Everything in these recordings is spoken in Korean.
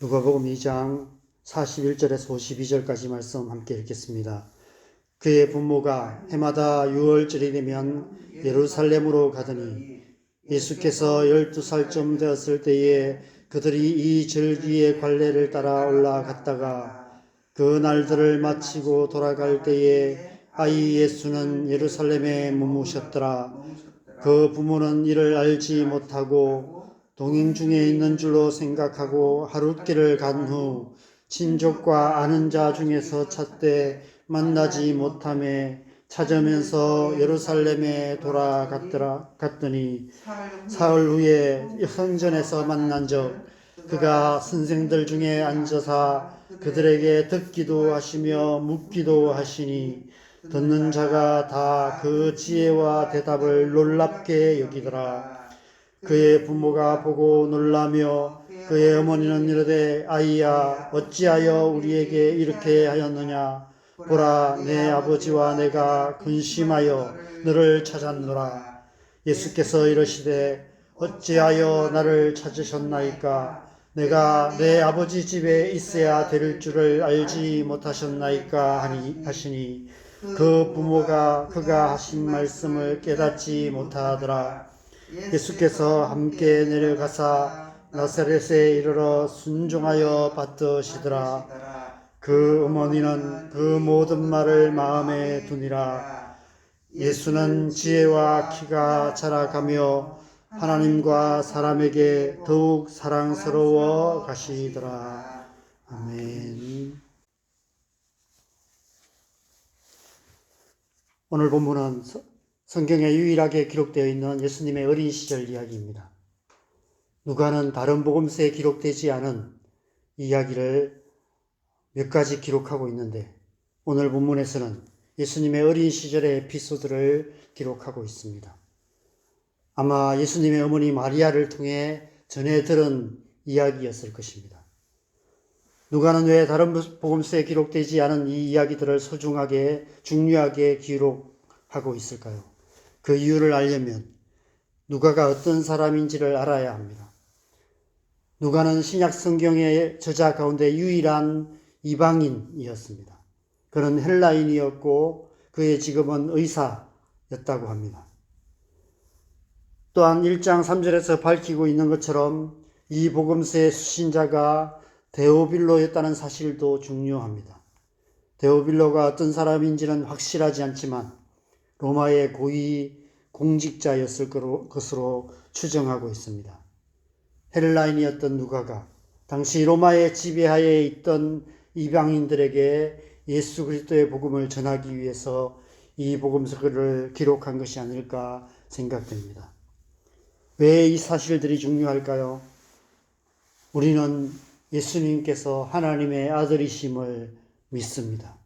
누가복음 2장 41절에서 52절까지 말씀 함께 읽겠습니다. 그의 부모가 해마다 6월절이 되면 예루살렘으로 가더니 예수께서 12살쯤 되었을 때에 그들이 이 절기의 관례를 따라 올라갔다가 그 날들을 마치고 돌아갈 때에 아이 예수는 예루살렘에 머무셨더라. 그 부모는 이를 알지 못하고 동행 중에 있는 줄로 생각하고 하룻길을 간 후 친족과 아는 자 중에서 찾되 만나지 못함에 찾으면서 예루살렘에 돌아갔더라 갔더니 사흘 후에 성전에서 만난 적 그가 선생들 중에 앉아서 그들에게 듣기도 하시며 묻기도 하시니 듣는 자가 다 그 지혜와 대답을 놀랍게 여기더라. 그의 부모가 보고 놀라며 그의 어머니는 이르되 아이야 어찌하여 우리에게 이렇게 하였느냐? 보라 내 아버지와 내가 근심하여 너를 찾았노라. 예수께서 이르시되 어찌하여 나를 찾으셨나이까? 내가 내 아버지 집에 있어야 될 줄을 알지 못하셨나이까 하니 하시니 그 부모가 그가 하신 말씀을 깨닫지 못하더라 예수께서 함께 내려가사 나사렛에 이르러 순종하여 받드시더라. 그 어머니는 그 모든 말을 마음에 두니라. 예수는 지혜와 키가 자라가며 하나님과 사람에게 더욱 사랑스러워 가시더라. 아멘. 오늘 본문은 성경에 유일하게 기록되어 있는 예수님의 어린 시절 이야기입니다. 누가는 다른 복음서에 기록되지 않은 이야기를 몇 가지 기록하고 있는데 오늘 본문에서는 예수님의 어린 시절의 에피소드를 기록하고 있습니다. 아마 예수님의 어머니 마리아를 통해 전해 들은 이야기였을 것입니다. 누가는 왜 다른 복음서에 기록되지 않은 이 이야기들을 소중하게 중요하게 기록하고 있을까요? 그 이유를 알려면 누가가 어떤 사람인지를 알아야 합니다. 누가는 신약 성경의 저자 가운데 유일한 이방인이었습니다. 그는 헬라인이었고 그의 직업은 의사였다고 합니다. 또한 1장 3절에서 밝히고 있는 것처럼 이 복음서의 수신자가 데오빌로였다는 사실도 중요합니다. 데오빌로가 어떤 사람인지는 확실하지 않지만 로마의 고위 공직자였을 것으로 추정하고 있습니다. 헬라인이었던 누가가 당시 로마의 지배하에 있던 이방인들에게 예수 그리스도의 복음을 전하기 위해서 이 복음서를 기록한 것이 아닐까 생각됩니다. 왜 이 사실들이 중요할까요? 우리는 예수님께서 하나님의 아들이심을 믿습니다.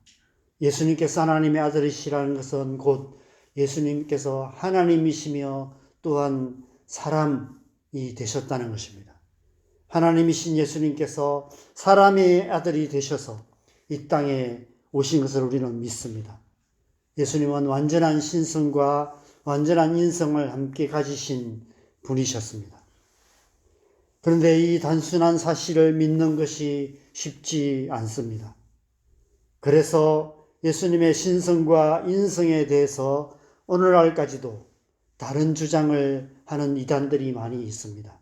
예수님께서 하나님의 아들이시라는 것은 곧 예수님께서 하나님이시며 또한 사람이 되셨다는 것입니다. 하나님이신 예수님께서 사람의 아들이 되셔서 이 땅에 오신 것을 우리는 믿습니다. 예수님은 완전한 신성과 완전한 인성을 함께 가지신 분이셨습니다. 그런데 이 단순한 사실을 믿는 것이 쉽지 않습니다. 그래서 예수님의 신성과 인성에 대해서 오늘날까지도 다른 주장을 하는 이단들이 많이 있습니다.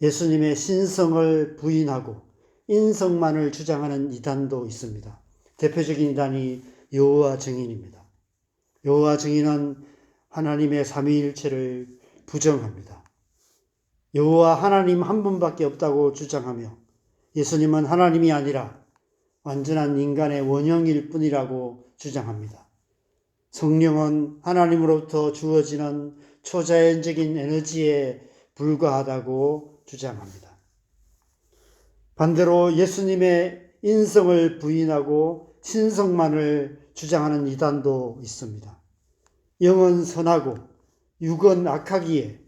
예수님의 신성을 부인하고 인성만을 주장하는 이단도 있습니다. 대표적인 이단이 여호와 증인입니다. 여호와 증인은 하나님의 삼위일체를 부정합니다. 여호와 하나님 한 분밖에 없다고 주장하며 예수님은 하나님이 아니라 완전한 인간의 원형일 뿐이라고 주장합니다. 성령은 하나님으로부터 주어지는 초자연적인 에너지에 불과하다고 주장합니다. 반대로 예수님의 인성을 부인하고 신성만을 주장하는 이단도 있습니다. 영은 선하고 육은 악하기에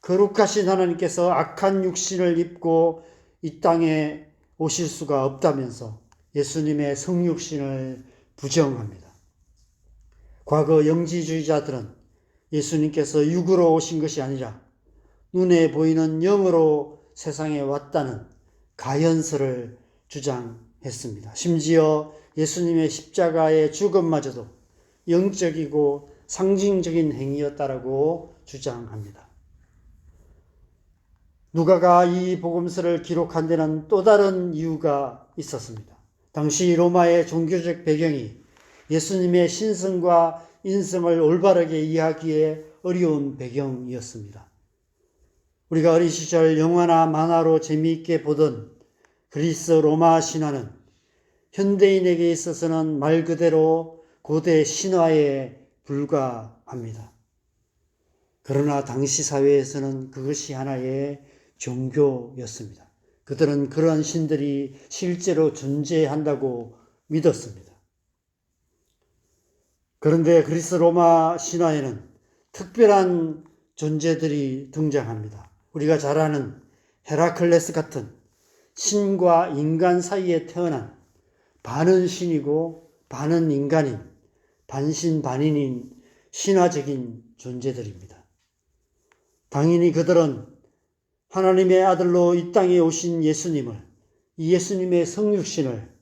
거룩하신 하나님께서 악한 육신을 입고 이 땅에 오실 수가 없다면서 예수님의 성육신을 부정합니다. 과거 영지주의자들은 예수님께서 육으로 오신 것이 아니라 눈에 보이는 영으로 세상에 왔다는 가연설을 주장했습니다. 심지어 예수님의 십자가의 죽음마저도 영적이고 상징적인 행위였다라고 주장합니다. 누가가 이 복음서를 기록한 데는 또 다른 이유가 있었습니다. 당시 로마의 종교적 배경이 예수님의 신성과 인성을 올바르게 이해하기에 어려운 배경이었습니다. 우리가 어린 시절 영화나 만화로 재미있게 보던 그리스 로마 신화는 현대인에게 있어서는 말 그대로 고대 신화에 불과합니다. 그러나 당시 사회에서는 그것이 하나의 종교였습니다. 그들은 그런 신들이 실제로 존재한다고 믿었습니다. 그런데 그리스 로마 신화에는 특별한 존재들이 등장합니다. 우리가 잘 아는 헤라클레스 같은 신과 인간 사이에 태어난 반은 신이고 반은 인간인 반신반인인 신화적인 존재들입니다. 당연히 그들은 하나님의 아들로 이 땅에 오신 예수님을 이 예수님의 성육신을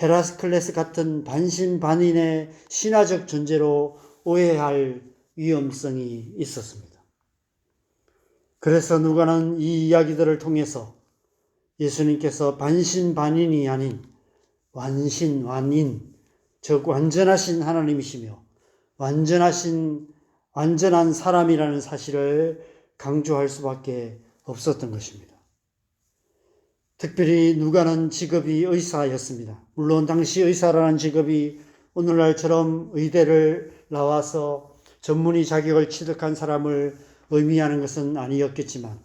헤라스클레스 같은 반신반인의 신화적 존재로 오해할 위험성이 있었습니다. 그래서 누가는 이 이야기들을 통해서 예수님께서 반신반인이 아닌 완신완인, 즉 완전하신 하나님이시며 완전하신 완전한 사람이라는 사실을 강조할 수밖에 없었던 것입니다. 특별히 누가는 직업이 의사였습니다. 물론 당시 의사라는 직업이 오늘날처럼 의대를 나와서 전문의 자격을 취득한 사람을 의미하는 것은 아니었겠지만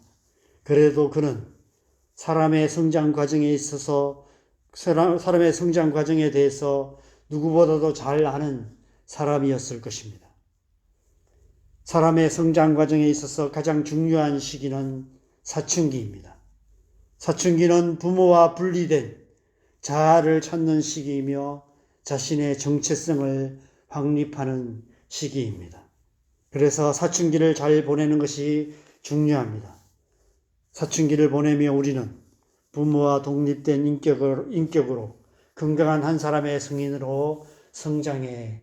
그래도 그는 사람의 성장 과정에 있어서 사람의 성장 과정에 대해서 누구보다도 잘 아는 사람이었을 것입니다. 사람의 성장 과정에 있어서 가장 중요한 시기는 사춘기입니다. 사춘기는 부모와 분리된 자아를 찾는 시기이며 자신의 정체성을 확립하는 시기입니다. 그래서 사춘기를 잘 보내는 것이 중요합니다. 사춘기를 보내며 우리는 부모와 독립된 인격으로, 인격으로 건강한 한 사람의 성인으로 성장해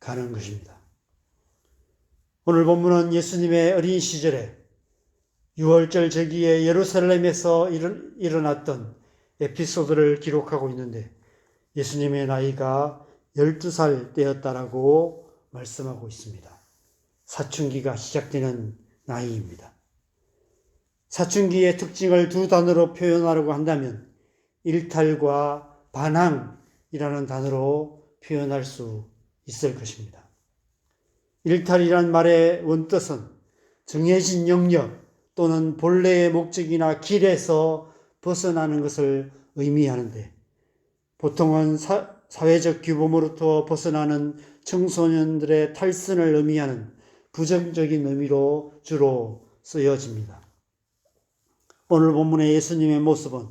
가는 것입니다. 오늘 본문은 예수님의 어린 시절에 6월절 제기에 예루살렘에서 일어났던 에피소드를 기록하고 있는데 예수님의 나이가 12살 때였다라고 말씀하고 있습니다. 사춘기가 시작되는 나이입니다. 사춘기의 특징을 두 단어로 표현하려고 한다면 일탈과 반항이라는 단어로 표현할 수 있을 것입니다. 일탈이란 말의 원뜻은 정해진 영역 또는 본래의 목적이나 길에서 벗어나는 것을 의미하는데 보통은 사, 사회적 규범으로부터 벗어나는 청소년들의 탈선을 의미하는 부정적인 의미로 주로 쓰여집니다. 오늘 본문의 예수님의 모습은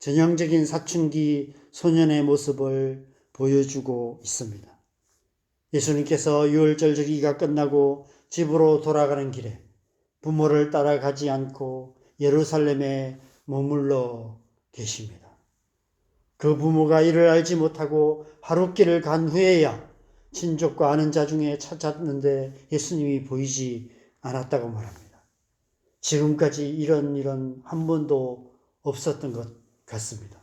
전형적인 사춘기 소년의 모습을 보여주고 있습니다. 예수님께서 유월절 저기가 끝나고 집으로 돌아가는 길에 부모를 따라가지 않고 예루살렘에 머물러 계십니다. 그 부모가 이를 알지 못하고 하룻길을 간 후에야 친족과 아는 자 중에 찾았는데 예수님이 보이지 않았다고 말합니다. 지금까지 이런 일은 한 번도 없었던 것 같습니다.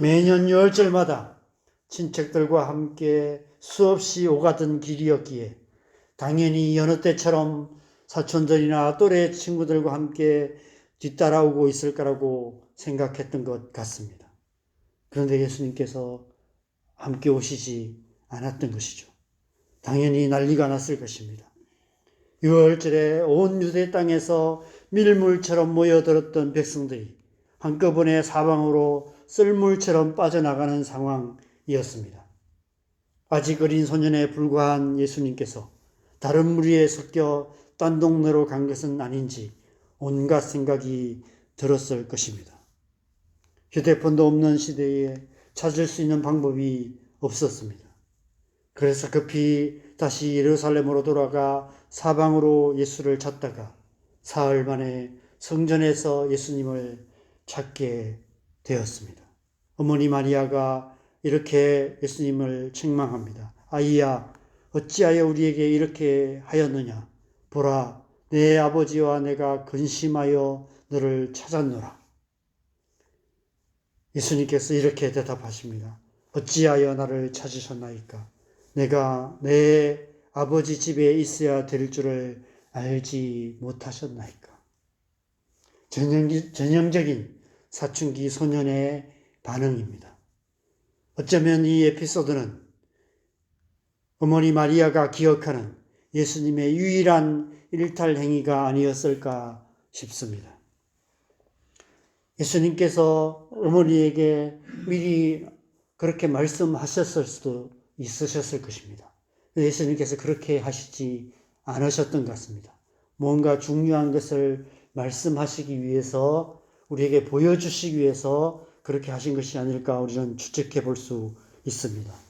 매년 유월절마다 친척들과 함께 수없이 오가던 길이었기에 당연히 여느 때처럼 사촌들이나 또래 친구들과 함께 뒤따라오고 있을 거라고 생각했던 것 같습니다. 그런데 예수님께서 함께 오시지 않았던 것이죠. 당연히 난리가 났을 것입니다. 6월절에 온 유대 땅에서 밀물처럼 모여들었던 백성들이 한꺼번에 사방으로 썰물처럼 빠져나가는 상황이었습니다. 아직 어린 소년에 불과한 예수님께서 다른 무리에 섞여 딴 동네로 간 것은 아닌지 온갖 생각이 들었을 것입니다. 휴대폰도 없는 시대에 찾을 수 있는 방법이 없었습니다. 그래서 급히 다시 예루살렘으로 돌아가 사방으로 예수를 찾다가 사흘 만에 성전에서 예수님을 찾게 되었습니다. 어머니 마리아가 이렇게 예수님을 책망합니다. 아이야, 어찌하여 우리에게 이렇게 하였느냐? 보라, 내 아버지와 내가 근심하여 너를 찾았노라. 예수님께서 이렇게 대답하십니다. 어찌하여 나를 찾으셨나이까? 내가 내 아버지 집에 있어야 될 줄을 알지 못하셨나이까? 전형적인 사춘기 소년의 반응입니다. 어쩌면 이 에피소드는 어머니 마리아가 기억하는 예수님의 유일한 일탈 행위가 아니었을까 싶습니다. 예수님께서 어머니에게 미리 그렇게 말씀하셨을 수도 있으셨을 것입니다. 예수님께서 그렇게 하시지 않으셨던 것 같습니다. 뭔가 중요한 것을 말씀하시기 위해서 우리에게 보여주시기 위해서 그렇게 하신 것이 아닐까 우리는 추측해 볼 수 있습니다.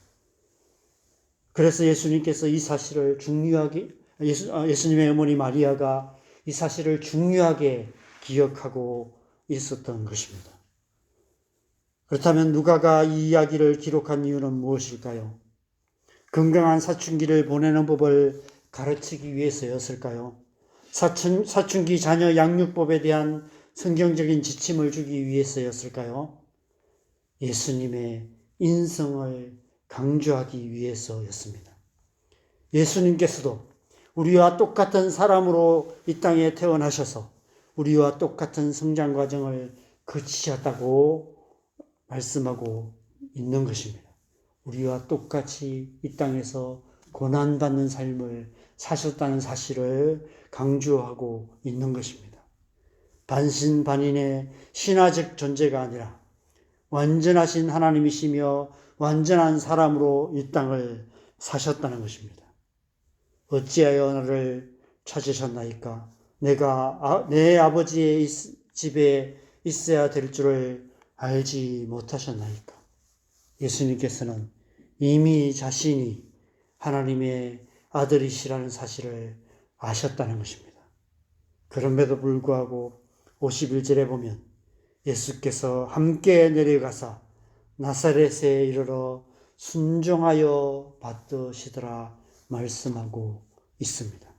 그래서 예수님께서 이 사실을 중요하게 예수, 아, 예수님의 어머니 마리아가 이 사실을 중요하게 기억하고 있었던 것입니다. 그렇다면 누가가 이 이야기를 기록한 이유는 무엇일까요? 건강한 사춘기를 보내는 법을 가르치기 위해서였을까요? 사춘, 사춘기 자녀 양육법에 대한 성경적인 지침을 주기 위해서였을까요? 예수님의 인성을 강조하기 위해서였습니다. 예수님께서도 우리와 똑같은 사람으로 이 땅에 태어나셔서 우리와 똑같은 성장 과정을 거치셨다고 말씀하고 있는 것입니다. 우리와 똑같이 이 땅에서 고난받는 삶을 사셨다는 사실을 강조하고 있는 것입니다. 반신반인의 신화적 존재가 아니라 완전하신 하나님이시며 완전한 사람으로 이 땅을 사셨다는 것입니다. 어찌하여 나를 찾으셨나이까? 내가 아, 내 아버지의 집에 있어야 될 줄을 알지 못하셨나이까? 예수님께서는 이미 자신이 하나님의 아들이시라는 사실을 아셨다는 것입니다. 그럼에도 불구하고 51절에 보면 예수께서 함께 내려가사 나사렛에 이르러 순종하여 받드시더라 말씀하고 있습니다.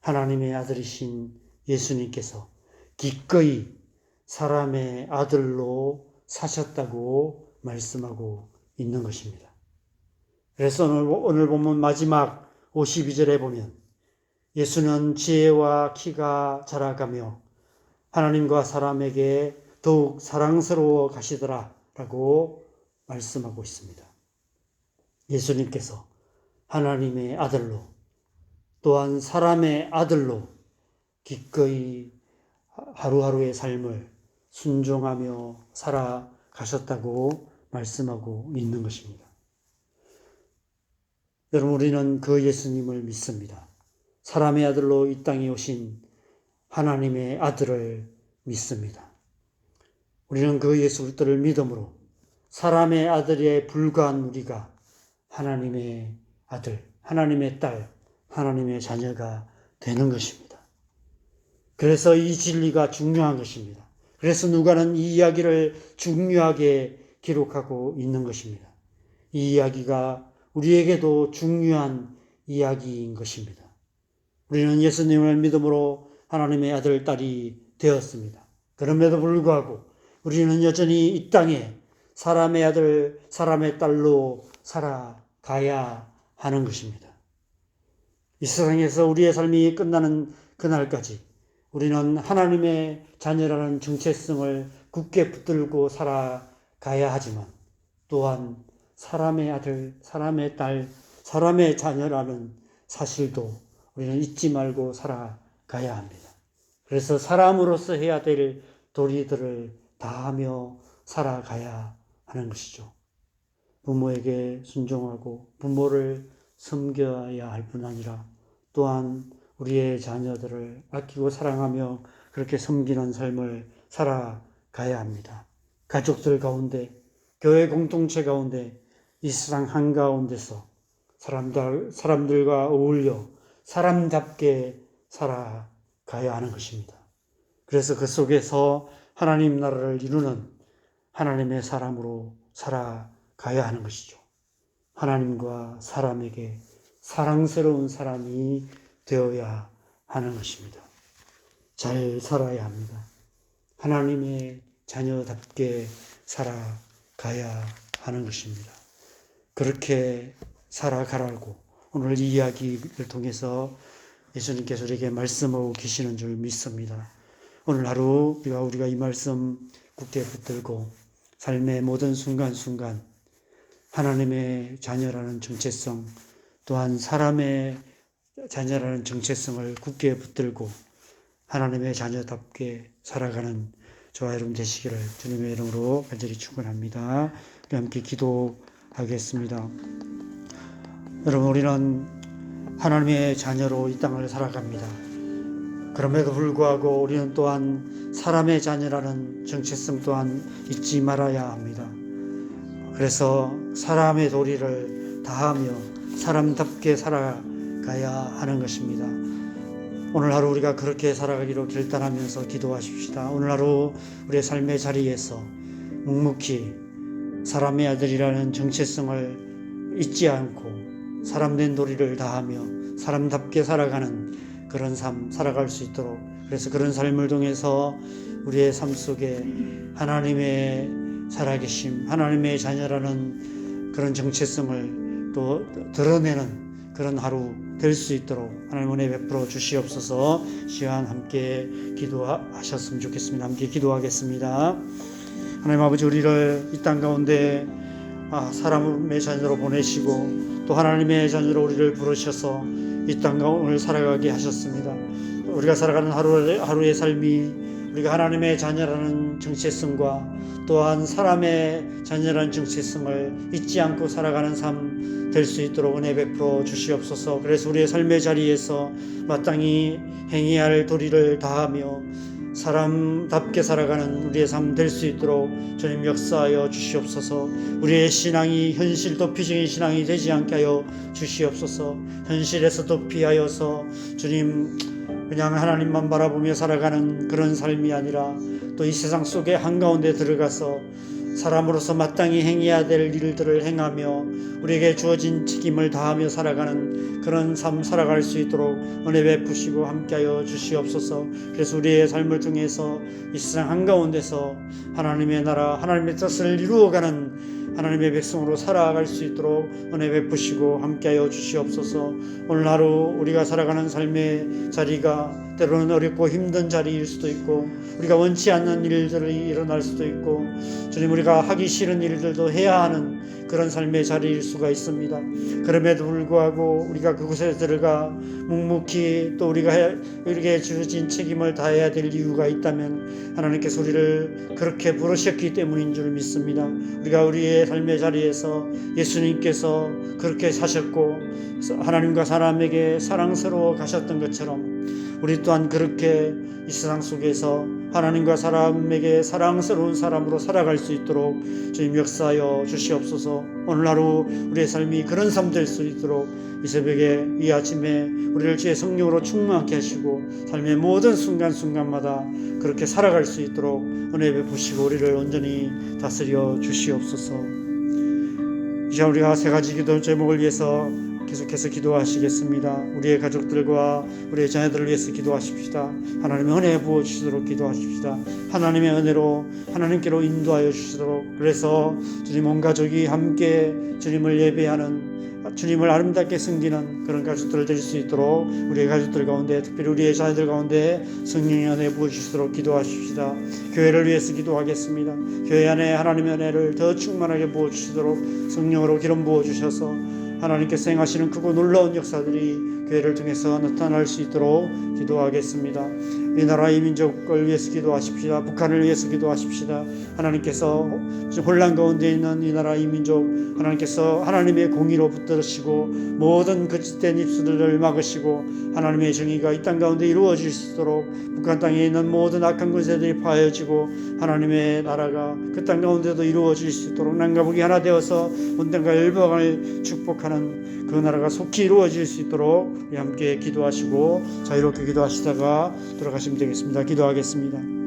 하나님의 아들이신 예수님께서 기꺼이 사람의 아들로 사셨다고 말씀하고 있는 것입니다. 그래서 오늘, 오늘 보면 마지막 52절에 보면 예수는 지혜와 키가 자라가며 하나님과 사람에게 더욱 사랑스러워 가시더라 라고 말씀하고 있습니다. 예수님께서 하나님의 아들로 또한 사람의 아들로 기꺼이 하루하루의 삶을 순종하며 살아가셨다고 말씀하고 있는 것입니다. 여러분, 우리는 그 예수님을 믿습니다. 사람의 아들로 이 땅에 오신 하나님의 아들을 믿습니다. 우리는 그 예수 그리스도를 믿음으로 사람의 아들에 불과한 우리가 하나님의 아들, 하나님의 딸, 하나님의 자녀가 되는 것입니다. 그래서 이 진리가 중요한 것입니다. 그래서 누가는 이 이야기를 중요하게 기록하고 있는 것입니다. 이 이야기가 우리에게도 중요한 이야기인 것입니다. 우리는 예수님을 믿음으로 하나님의 아들, 딸이 되었습니다. 그럼에도 불구하고 우리는 여전히 이 땅에 사람의 아들, 사람의 딸로 살아가야 하는 것입니다. 이 세상에서 우리의 삶이 끝나는 그날까지 우리는 하나님의 자녀라는 정체성을 굳게 붙들고 살아가야 하지만 또한 사람의 아들, 사람의 딸, 사람의 자녀라는 사실도 우리는 잊지 말고 살아가야 합니다. 그래서 사람으로서 해야 될 도리들을 다하며 살아가야 하는 것이죠. 부모에게 순종하고 부모를 섬겨야 할 뿐 아니라 또한 우리의 자녀들을 아끼고 사랑하며 그렇게 섬기는 삶을 살아가야 합니다. 가족들 가운데, 교회 공동체 가운데, 이 세상 한가운데서 사람들, 사람들과 어울려 사람답게 살아가야 하는 것입니다. 그래서 그 속에서 하나님 나라를 이루는 하나님의 사람으로 살아가야 하는 것이죠. 하나님과 사람에게 사랑스러운 사람이 되어야 하는 것입니다. 잘 살아야 합니다. 하나님의 자녀답게 살아가야 하는 것입니다. 그렇게 살아가라고 오늘 이 이야기를 통해서 예수님께서 우리에게 말씀하고 계시는 줄 믿습니다. 오늘 하루 우리가 우리가 이 말씀 굳게 붙들고 삶의 모든 순간순간 하나님의 자녀라는 정체성 또한 사람의 자녀라는 정체성을 굳게 붙들고 하나님의 자녀답게 살아가는 저와 여러분 되시기를 주님의 이름으로 간절히 축원합니다. 우리 함께 기도하겠습니다. 여러분 우리는 하나님의 자녀로 이 땅을 살아갑니다. 그럼에도 불구하고 우리는 또한 사람의 자녀라는 정체성 또한 잊지 말아야 합니다. 그래서 사람의 도리를 다하며 사람답게 살아가야 하는 것입니다. 오늘 하루 우리가 그렇게 살아가기로 결단하면서 기도하십시다. 오늘 하루 우리의 삶의 자리에서 묵묵히 사람의 아들이라는 정체성을 잊지 않고 사람된 도리를 다하며 사람답게 살아가는 그런 삶 살아갈 수 있도록 그래서 그런 삶을 통해서 우리의 삶 속에 하나님의 살아계심, 하나님의 자녀라는 그런 정체성을 또 드러내는 그런 하루 될 수 있도록 하나님 은혜 베풀어 주시옵소서 시간 함께 기도하셨으면 좋겠습니다. 함께 기도하겠습니다. 하나님 아버지 우리를 이 땅 가운데 아, 사람의 자녀로 보내시고 또 하나님의 자녀로 우리를 부르셔서 이 땅 가운데 살아가게 하셨습니다. 우리가 살아가는 하루, 하루의 삶이 우리가 하나님의 자녀라는 정체성과 또한 사람의 자녀라는 정체성을 잊지 않고 살아가는 삶 될 수 있도록 은혜 베풀어 주시옵소서. 그래서 우리의 삶의 자리에서 마땅히 행해야 할 도리를 다하며 사람답게 살아가는 우리의 삶 될 수 있도록 주님 역사하여 주시옵소서. 우리의 신앙이 현실 도피적인 신앙이 되지 않게 하여 주시옵소서. 현실에서 도피하여서 주님 그냥 하나님만 바라보며 살아가는 그런 삶이 아니라 또 이 세상 속에 한가운데 들어가서 사람으로서 마땅히 행해야 될 일들을 행하며 우리에게 주어진 책임을 다하며 살아가는 그런 삶 살아갈 수 있도록 은혜 베푸시고 함께하여 주시옵소서. 그래서 우리의 삶을 통해서 이 세상 한가운데서 하나님의 나라, 하나님의 뜻을 이루어가는 하나님의 백성으로 살아갈 수 있도록 은혜 베푸시고 함께하여 주시옵소서. 오늘 하루 우리가 살아가는 삶의 자리가 때로는 어렵고 힘든 자리일 수도 있고 우리가 원치 않는 일들이 일어날 수도 있고 주님 우리가 하기 싫은 일들도 해야 하는 그런 삶의 자리일 수가 있습니다. 그럼에도 불구하고 우리가 그곳에 들어가 묵묵히 또 우리가 해- 우리에게 주어진 책임을 다해야 될 이유가 있다면 하나님께서 우리를 그렇게 부르셨기 때문인 줄 믿습니다. 우리가 우리의 삶의 자리에서 예수님께서 그렇게 사셨고 하나님과 사람에게 사랑스러워 가셨던 것처럼 우리 또한 그렇게 이 세상 속에서 하나님과 사람에게 사랑스러운 사람으로 살아갈 수 있도록 주님 역사하여 주시옵소서. 오늘 하루 우리의 삶이 그런 삶 될 수 있도록 이 새벽에 이 아침에 우리를 주의 성령으로 충만하게 하시고 삶의 모든 순간순간마다 그렇게 살아갈 수 있도록 은혜 베푸시고 우리를 온전히 다스려 주시옵소서. 이제 우리가 세 가지 기도 제목을 위해서 계속해서 기도하시겠습니다. 우리의 가족들과 우리의 자녀들을 위해서 기도하십시다. 하나님의 은혜 부어 주시도록 기도하십시다. 하나님의 은혜로 하나님께로 인도하여 주시도록 그래서 주님 온 가족이 함께 주님을 예배하는 주님을 아름답게 섬기는 그런 가족들 될수 있도록 우리의 가족들 가운데 특별히 우리의 자녀들 가운데 성령의 은혜 부어 주시도록 기도하십시다. 교회를 위해서 기도하겠습니다. 교회 안에 하나님의 은혜를 더 충만하게 부어 주시도록 성령으로 기름 부어 주셔서 하나님께서 행하시는 크고 놀라운 역사들이 교회를 통해서 나타날 수 있도록 기도하겠습니다. 이 나라 이 민족을 위해서 기도하십시다. 북한을 위해서 기도하십시다. 하나님께서 혼란 가운데 있는 이 나라 이 민족 하나님께서 하나님의 공의로 붙들으시고 모든 거짓된 입술들을 막으시고 하나님의 정의가 이 땅 가운데 이루어질 수 있도록 북한 땅에 있는 모든 악한 권세들이 파여지고 하나님의 나라가 그 땅 가운데도 이루어질 수 있도록 남과북이 하나 되어서 온 땅과 열방을 축복하는 그 나라가 속히 이루어질 수 있도록 우리 함께 기도하시고 자유롭게 기도하시다가 돌아가시면 되겠습니다. 기도하겠습니다.